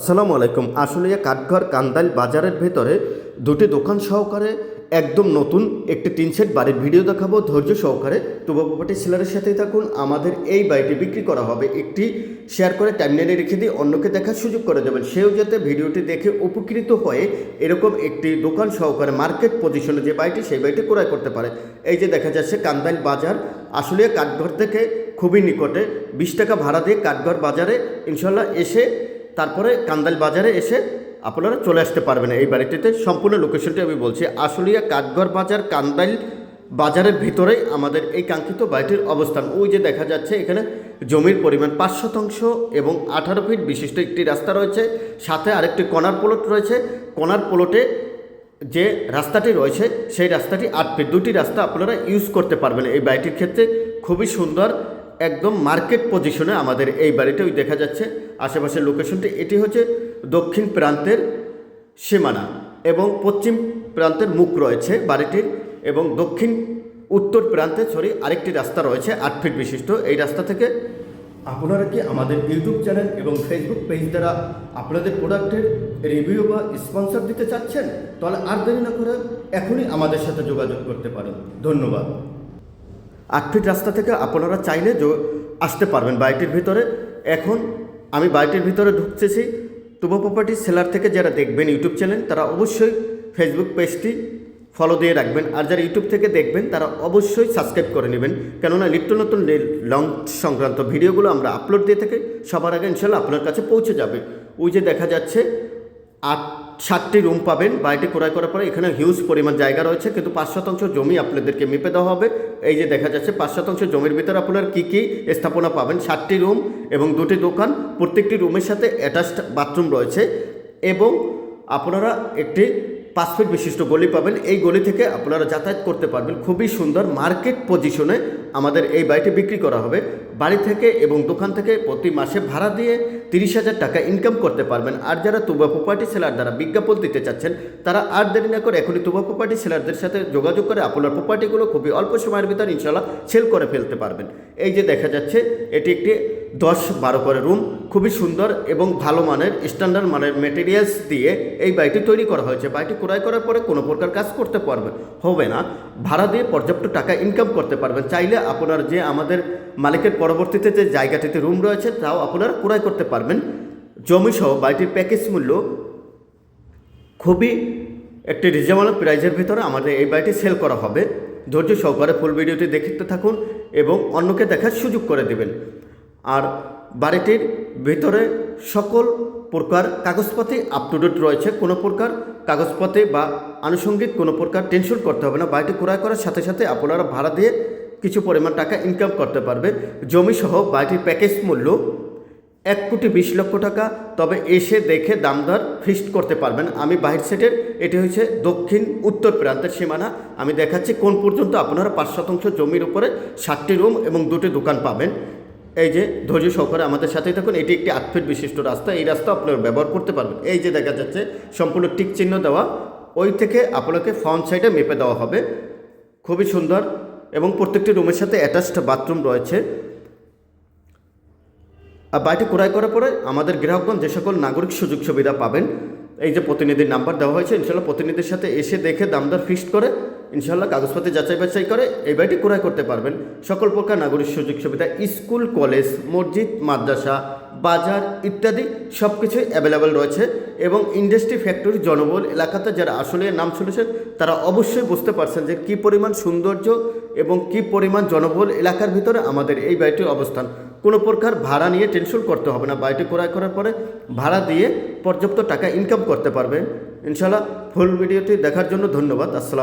আসসালামু আলাইকুম। আসলে কাঠঘর কান্দাইল বাজারের ভেতরে দুটি দোকান সহকারে একদম নতুন একটি টিন সেট বাড়ির ভিডিও দেখাবো। ধৈর্য সহকারে টুবা প্রপার্টি সেলারের সাথেই থাকুন। আমাদের এই বাড়িটি বিক্রি করা হবে। একটি শেয়ার করে টাইমলাইনে রেখে দিয়ে অন্যকে দেখার সুযোগ করে দেবেন। সেও যাতে ভিডিওটি দেখে উপকৃত হয়ে এরকম একটি দোকান সহকারে মার্কেট পজিশনে যে বাড়িটি, সেই বাড়িটি ক্রয় করতে পারে। এই যে দেখা যাচ্ছে কান্দাইল বাজার আসলে কাঠঘর থেকে খুবই নিকটে। বিশ টাকা ভাড়া দিয়ে কাঠঘর বাজারে ইনশাল্লাহ এসে তারপরে কান্দাল বাজারে এসে আপনারা চলে আসতে পারবেন। এই বাড়িটিতে সম্পূর্ণ লোকেশনটি আমি বলছি, আশুলিয়া কাঠঘর বাজার কান্দাইল বাজারের ভিতরেই আমাদের এই কাঙ্ক্ষিত বাড়িটির অবস্থান। ওই যে দেখা যাচ্ছে, এখানে জমির পরিমাণ পাঁচ শতাংশ এবং আঠারো ফিট বিশিষ্ট একটি রাস্তা রয়েছে। সাথে আরেকটি কনার প্লট রয়েছে। কনার প্লটে যে রাস্তাটি রয়েছে, সেই রাস্তাটি আট ফিট। দুটি রাস্তা আপনারা ইউজ করতে পারবেন। এই বাড়িটির ক্ষেত্রে খুবই সুন্দর, একদম মার্কেট পজিশনে আমাদের এই বাড়িটা ওই দেখা যাচ্ছে। আশেপাশের লোকেশনটি এটি হচ্ছে দক্ষিণ প্রান্তের সীমানা এবং পশ্চিম প্রান্তের মুখ রয়েছে বাড়িটির এবং দক্ষিণ উত্তর প্রান্তে সরি আরেকটি রাস্তা রয়েছে আট ফিট বিশিষ্ট। এই রাস্তা থেকে আপনারা কি আমাদের ইউটিউব চ্যানেল এবং ফেসবুক পেজ দ্বারা আপনাদের প্রোডাক্টের রিভিউ বা স্পন্সর দিতে চাচ্ছেন? তাহলে আর দেরি না করে এখনই আমাদের সাথে যোগাযোগ করতে পারেন। ধন্যবাদ। আট ফিট রাস্তা থেকে আপনারা চাইলে আসতে পারবেন বাড়িটির ভিতরে। এখন আমি বাড়িটির ভিতরে ঢুকতেছি। তুবো প্রপার্টি সেলার থেকে যারা দেখবেন ইউটিউব চ্যানেল তারা অবশ্যই ফেসবুক পেজটি ফলো দিয়ে রাখবেন। আর যারা ইউটিউব থেকে দেখবেন, তারা অবশ্যই সাবস্ক্রাইব করে নেবেন। কেননা নিত্য নতুন লং সংক্রান্ত ভিডিওগুলো আমরা আপলোড দিয়ে থাকি, সবার আগে ইনশাল্লাহ আপনার কাছে পৌঁছে যাবে। ওই যে দেখা যাচ্ছে আট, সাতটি রুম পাবেন। বাড়িটি ক্রয় করার পরে এখানে হিউজ পরিমাণ জায়গা রয়েছে, কিন্তু পাঁচ শতাংশ জমি আপনাদেরকে মেপে দেওয়া হবে। এই যে দেখা যাচ্ছে, পাঁচ শতাংশ জমির ভিতরে আপনার কী কী স্থাপনা পাবেন? সাতটি রুম এবং দুটি দোকান। প্রত্যেকটি রুমের সাথে অ্যাটাচড বাথরুম রয়েছে এবং আপনারা একটি পাঁচ ফিট বিশিষ্ট গলি পাবেন। এই গলি থেকে আপনারা যাতায়াত করতে পারবেন। খুবই সুন্দর মার্কেট পজিশনে আমাদের এই বাড়িটি বিক্রি করা হবে। বাড়ি থেকে এবং দোকান থেকে প্রতি মাসে ভাড়া দিয়ে তিরিশ হাজার টাকা ইনকাম করতে পারবেন। আর যারা তুবা প্রপার্টি সেলার দ্বারা বিজ্ঞাপন দিতে চাচ্ছেন, তারা আর দেরি না করে এখনই তুবা প্রপার্টি সেলারদের সাথে যোগাযোগ করে আপনার প্রপার্টিগুলো খুবই অল্প সময়ের ভিতরে ইনশাল্লাহ সেল করে ফেলতে পারবেন। এই যে দেখা যাচ্ছে, এটি একটি দশ বারো করে রুম খুবই সুন্দর এবং ভালো মানের স্ট্যান্ডার্ড মানের মেটেরিয়ালস দিয়ে এই বাড়িটি তৈরি করা হয়েছে। বাড়িটি ক্রয় করার পরে কোনো প্রকার কাজ করতে পারবেন হবে না। ভাড়া দিয়ে পর্যাপ্ত টাকা ইনকাম করতে পারবেন। চাইলে আপনার যে আমাদের মালিকের পরবর্তীতে যে জায়গাটিতে রুম রয়েছে, তাও আপনারা ক্রয় করতে পারবেন। জমিসহ বাড়িটির প্যাকেজ মূল্য খুবই একটি রিজনেবল প্রাইজের ভিতরে আমাদের এই বাড়িটি সেল করা হবে। ধৈর্য সহকারে ফুল ভিডিওটি দেখতে থাকুন এবং অন্যকে দেখার সুযোগ করে দেবেন। আর বাড়িটির ভিতরে সকল প্রকার কাগজপাতি আপ টু ডেট রয়েছে। কোনো প্রকার কাগজপাতি বা আনুষঙ্গিক কোনো প্রকার টেনশন করতে হবে না। বাড়িটি ক্রয় করার সাথে সাথে আপনারা ভাড়া দিয়ে কিছু পরিমাণ টাকা ইনকাম করতে পারবে। জমিসহ বাড়িটির প্যাকেজ মূল্য এক কোটি বিশ লক্ষ টাকা। তবে এসে দেখে দামদর ফিক্সড করতে পারবেন। আমি বাহির সেটের এটি হচ্ছে দক্ষিণ, উত্তর প্রান্তের সীমানা। আমি দেখাচ্ছি কোন পর্যন্ত আপনারা পাঁচ শতাংশ জমির উপরে ষাটটি রুম এবং দুটি দোকান পাবেন। এই যে ধৈর্য সহকারে আমাদের সাথেই থাকুন, এটি একটি আট ফিট বিশিষ্ট রাস্তা, এই রাস্তা আপনারা ব্যবহার করতে পারবেন। এই যে দেখা যাচ্ছে, সম্পূর্ণ টিক চিহ্ন দেওয়া, ওই থেকে আপনাকে ফ্রন্ট সাইডে মেপে দেওয়া হবে। খুবই সুন্দর এবং প্রত্যেকটি রুমের সাথে অ্যাটাচড বাথরুম রয়েছে। আর বাড়িটি ক্রয় করার পরে আমাদের গ্রাহকগণ যে সকল নাগরিক সুযোগ সুবিধা পাবেন, এই যে প্রতিনিধির নাম্বার দেওয়া হয়েছে ইনশাল্লাহ প্রতিনিধির সাথে এসে দেখে দামদার ফিক্সড করে ইনশাল্লাহ কাগজপত্র যাচাই বাছাই করে এই বাড়িটি ক্রয় করতে পারবেন। সকল প্রকার নাগরিক সুযোগ সুবিধা, স্কুল, কলেজ, মসজিদ, মাদ্রাসা, বাজার ইত্যাদি সব কিছুই অ্যাভেলেবেল রয়েছে এবং ইন্ডাস্ট্রি ফ্যাক্টরি জনবল এলাকাতে যারা আসলে নাম শুনেছেন, তারা অবশ্যই বুঝতে পারছেন যে কী পরিমাণ সৌন্দর্য এবং কী পরিমাণ জনবল এলাকার ভিতরে আমাদের এই বাড়িটির অবস্থান। কোনো প্রকার ভাড়া নিয়ে টেনশন করতে হবে না। বাড়িটি ক্রয় করার পরে ভাড়া দিয়ে পর্যাপ্ত টাকা ইনকাম করতে পারবেন। ইনশাল্লাহ ফুল ভিডিওটি দেখার জন্য ধন্যবাদ। আসসালাম